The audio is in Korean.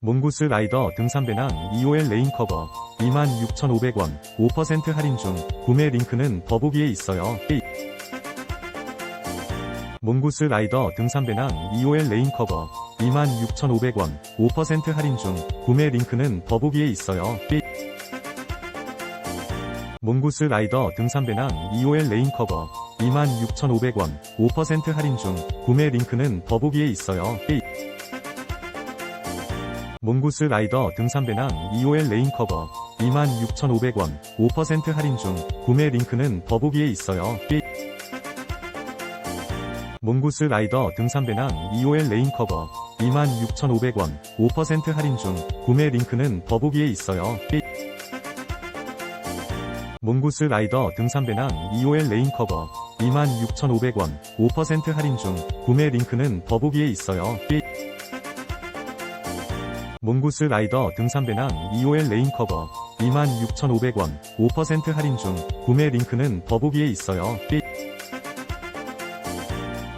몽구스 라이더 등산 배낭 2호엘 레인 커버 26,500원 5% 할인 중 구매 링크는 더보기에 있어요. 몽구스 라이더 등산 배낭 2호엘 레인 커버 26,500원 5% 할인 중 구매 링크는 더보기에 있어요. 몽구스 라이더 등산 배낭 2호엘 레인 커버 26,500원 5% 할인 중 구매 링크는 더보기에 있어요. 몽구스 라이더 등산 배낭 2호엘 레인 커버 26,500원 5% 할인 중 구매 링크는 더보기에 있어요. 몽구스 라이더 등산 배낭 2호엘 레인 커버 26,500원 5% 할인 중 구매 링크는 더보기에 있어요. 몽구스 라이더 등산 배낭 2호엘 레인 커버 26,500원 5% 할인 중 구매 링크는 더보기에 있어요. 몽구스 라이더 등산 배낭 2호엘 레인 커버 26,500원 5% 할인 중 구매 링크는 더보기에 있어요.